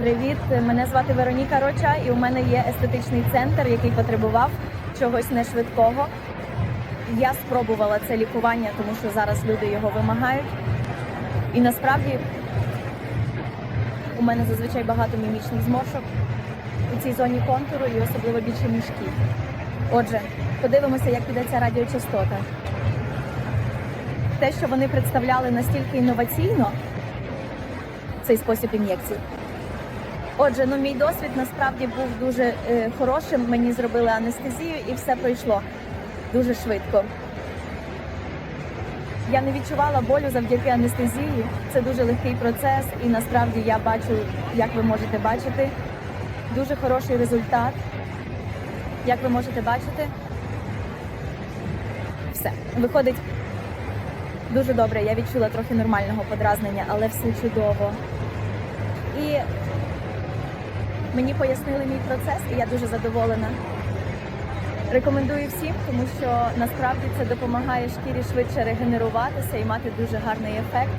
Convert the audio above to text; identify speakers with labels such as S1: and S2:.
S1: Привіт, мене звати Вероніка Роча, і у мене є естетичний центр, який потребував чогось не швидкого. Я спробувала це лікування, тому що зараз люди його вимагають. І насправді у мене зазвичай багато мімічних зморшок у цій зоні контуру і особливо більше мішків. Отже, подивимося, як піде ця радіочастота. Те, що вони представляли настільки інноваційно, цей спосіб ін'єкцій. Отже, ну мій досвід насправді був дуже е, хорошим. Мені зробили анестезію і все пройшло дуже швидко. Я не відчувала болю завдяки анестезії. Це дуже легкий процес, і насправді я бачу, як ви можете бачити, дуже хороший результат. Як ви можете бачити, все виходить дуже добре. Я відчула трохи нормального подразнення, але все чудово. І мені пояснили мій процес, і я дуже задоволена. Рекомендую всім, тому що насправді це допомагає шкірі швидше регенеруватися і мати дуже гарний ефект.